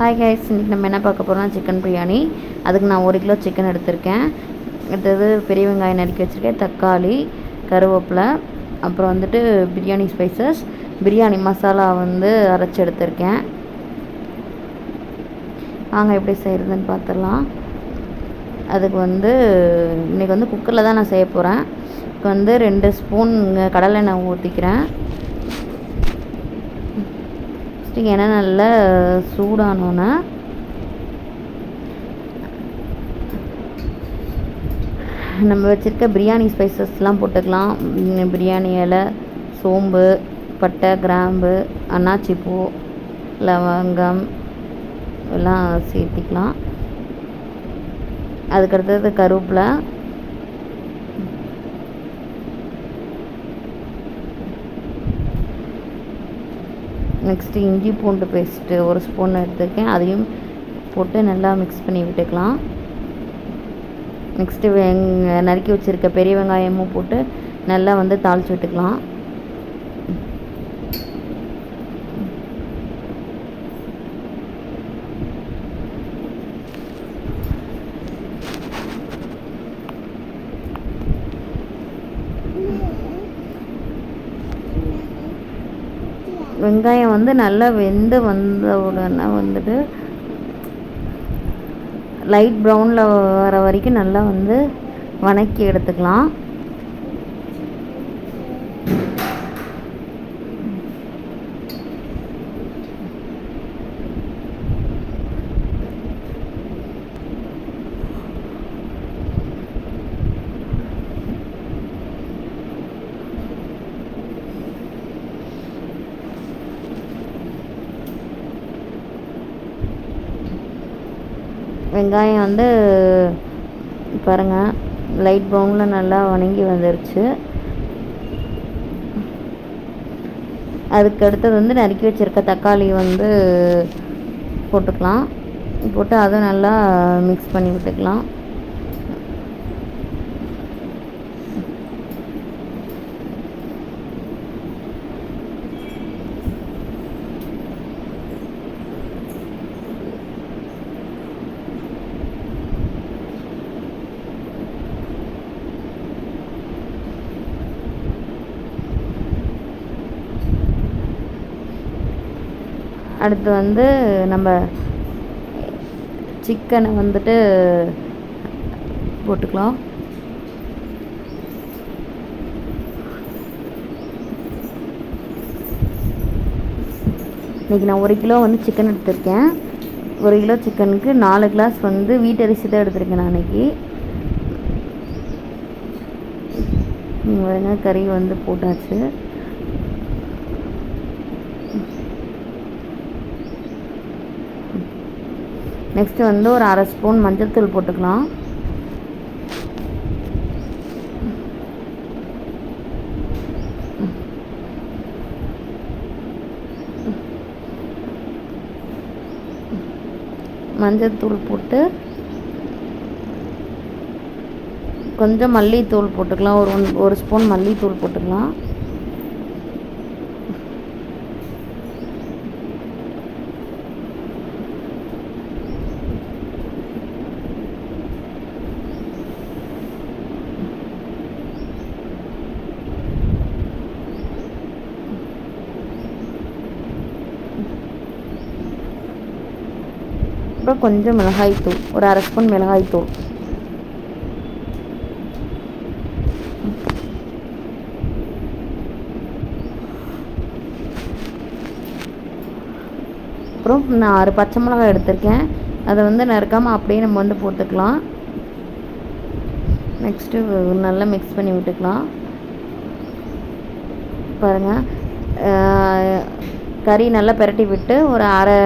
Hi ஹாய்ஸ் இன்றைக்கி நம்ம என்ன பார்க்க போகிறோம்னா சிக்கன் பிரியாணி. அதுக்கு நான் ஒரு கிலோ சிக்கன் எடுத்திருக்கேன். அடுத்தது பெரிய வெங்காயம் நறுக்கி வச்சுருக்கேன் தக்காளி கருவேப்பிலை அப்புறம் வந்துட்டு பிரியாணி ஸ்பைசஸ் பிரியாணி மசாலா வந்து அரைச்சி எடுத்திருக்கேன். வாங்க எப்படி செய்கிறதுன்னு பார்த்துடலாம் அதுக்கு வந்து இன்றைக்கி வந்து குக்கரில் தான் நான் செய்ய போகிறேன் இப்போ வந்து ரெண்டு ஸ்பூன் கடலெண்ணெய் ஊற்றிக்கிறேன் ஃபஸ்ட்டு எண்ணெய் நல்லா சூடானோன்னே. நம்ம வச்சுருக்க பிரியாணி ஸ்பைசஸ்லாம் போட்டுக்கலாம். பிரியாணி இலை சோம்பு பட்டை கிராம்பு அன்னாச்சிப்பூ லவங்கம் எல்லாம் சேர்த்திக்கலாம். அதுக்கடுத்தது கருவேப்பிலை. நெக்ஸ்ட்டு இஞ்சி பூண்டு பேஸ்ட்டு ஒரு ஸ்பூன் எடுத்துருக்கேன். அதையும் போட்டு நல்லா மிக்ஸ் பண்ணி விட்டுக்கலாம். நெக்ஸ்ட்டு வெங் நறுக்கி வச்சுருக்க பெரிய வெங்காயமும் போட்டு நல்லா வந்து தாளித்து விட்டுக்கலாம். வெங்காயம் வந்து நல்லா வெந்து வந்த உடனே வந்துட்டு லைட் ப்ரௌனில் வர வரைக்கும் நல்லா வந்து வணக்கி எடுத்துக்கலாம். வெங்காயம் வந்து பாருங்கள் லைட் ப்ரௌனில் நல்லா வணங்கி வந்துருச்சு. அதுக்கு அடுத்தது வந்து நறுக்கி வச்சுருக்க தக்காளி வந்து போட்டுக்கலாம். போட்டு அதை நல்லா மிக்ஸ் பண்ணி விட்டுக்கலாம். அடுத்து வந்து நம்ம சிக்கனை வந்துட்டு போட்டுக்கலாம். இன்றைக்கி நான் ஒரு கிலோ வந்து சிக்கன் எடுத்திருக்கேன். ஒரு கிலோ சிக்கனுக்கு நாலு கிளாஸ் வந்து வீட்டரிசி தான் எடுத்திருக்கேன் நான் அன்றைக்கி கறி வந்து போட்டாச்சு. நெக்ஸ்ட்டு வந்து ஒரு அரை ஸ்பூன் மஞ்சள் தூள் போட்டுக்கலாம். மஞ்சள்தூள் போட்டு கொஞ்சம் மல்லித்தூள் போட்டுக்கலாம். ஒரு ஒன்- ஒரு ஸ்பூன் மல்லித்தூள் போட்டுக்கலாம். அப்புறம் கொஞ்சம் மிளகாய் தூள் ஒரு அரை ஸ்பூன் மிளகாய் தூள். அப்புறம் நான் ஆறு பச்சை மிளகாய் எடுத்திருக்கேன். அதை வந்து நறுக்காமல் அப்படியே நம்ம வந்து போட்டுக்கலாம். நெக்ஸ்ட்டு நல்லா மிக்ஸ் பண்ணி விட்டுக்கலாம். பாருங்கள் கறி நல்லா பிரட்டி விட்டு ஒரு அரை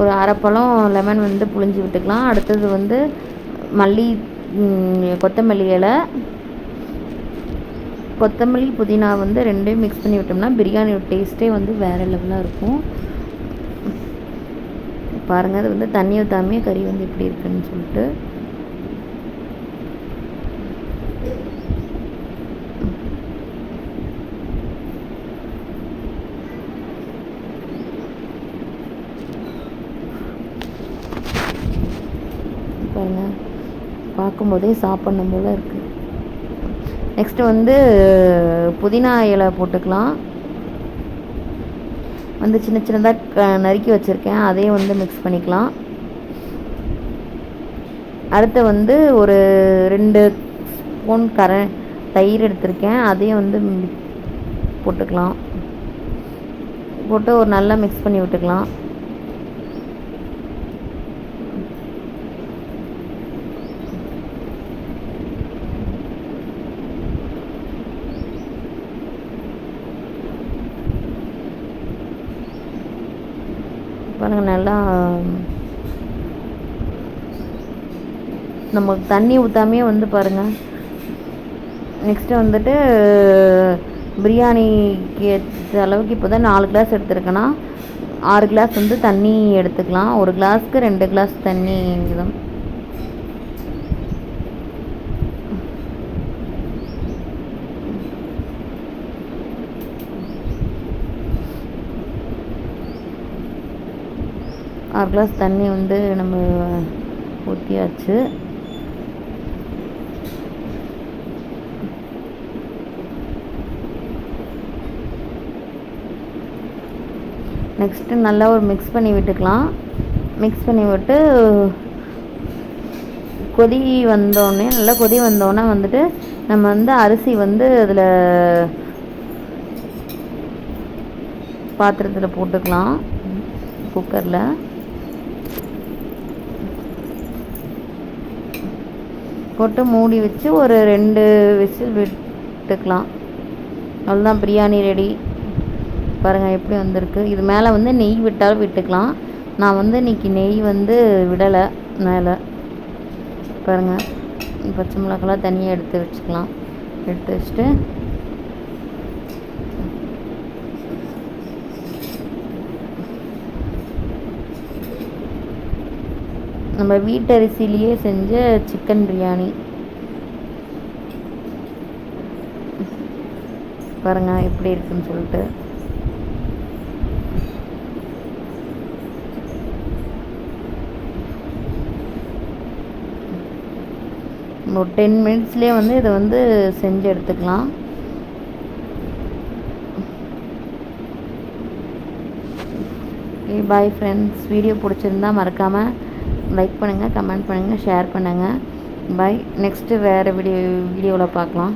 ஒரு அரை பழம் லெமன் வந்து புழிஞ்சு விட்டுக்கலாம். அடுத்தது வந்து மல்லி கொத்தமல்லி இலை. கொத்தமல்லி புதினா வந்து ரெண்டையும் மிக்ஸ் பண்ணி விட்டோம்னா பிரியாணியோட டேஸ்ட்டே வந்து வேறு லெவலாக இருக்கும். பாருங்கள் அது வந்து தண்ணி ஊற்றாமே கறி வந்து எப்படி இருக்குன்னு சொல்லிட்டு. பார்க்கும்போதே சாப்பிட்ணும் போல் இருக்குது நெக்ஸ்ட்டு வந்து புதினா இலை போட்டுக்கலாம். வந்து சின்ன சின்னதாக க நறுக்கி வச்சுருக்கேன். அதையும் வந்து மிக்ஸ் பண்ணிக்கலாம். அடுத்து வந்து ஒரு ரெண்டு ஸ்பூன் கர தயிர் எடுத்திருக்கேன். அதையும் வந்து போட்டுக்கலாம். போட்டு ஒரு நல்லா மிக்ஸ் பண்ணி விட்டுக்கலாம். நாங்கள் நல்லா நம்ம தண்ணி ஊற்றாமே வந்து பாருங்கள் நெக்ஸ்ட்டு வந்துட்டு பிரியாணிக்கு ஏற்ற அளவுக்கு இப்போ தான் நாலு கிளாஸ் எடுத்துருக்கேன்னா ஆறு கிளாஸ் வந்து தண்ணி எடுத்துக்கலாம். ஒரு கிளாஸ்க்கு ரெண்டு கிளாஸ் தண்ணி தான் ஆறு கிளாஸ் தண்ணி வந்து நம்ம ஊற்றியாச்சு நெக்ஸ்ட்டு நல்லா ஒரு மிக்ஸ் பண்ணி விட்டுக்கலாம். மிக்ஸ் பண்ணி விட்டு கொதி வந்தோடனே நல்லா கொதி வந்தோடனே வந்துட்டு நம்ம வந்து அரிசி வந்து அதில் பாத்திரத்தில் போட்டுக்கலாம். குக்கரில் போட்டு மூடி வச்சு ஒரு ரெண்டு விசில் விட்டுக்கலாம். அவ்வளோதான் பிரியாணி ரெடி பாருங்கள் எப்படி வந்திருக்கு. இது மேலே வந்து நெய் விட்டாலும் விட்டுக்கலாம். நான் வந்து இன்றைக்கி நெய் வந்து விடலை மேலே. பாருங்கள் பச்சை மிளகாலாம் தனியாக எடுத்து வச்சுக்கலாம். எடுத்து வச்சுட்டு நம்ம வீட்டரிசிலேயே செஞ்ச சிக்கன் பிரியாணி. பாருங்க எப்படி இருக்குன்னு சொல்லிட்டு. ஒரு டென் மினிட்ஸ்லேயே வந்து இதை வந்து செஞ்சு எடுத்துக்கலாம். பாய் ஃப்ரெண்ட்ஸ் வீடியோ பிடிச்சிருந்தா மறக்காமல் லைக் பண்ணுங்கள் கமெண்ட் பண்ணுங்கள் ஷேர் பண்ணுங்கள் பாய் நெக்ஸ்ட்டு வேறு வீடியோ வீடியோவில் பார்க்கலாம்.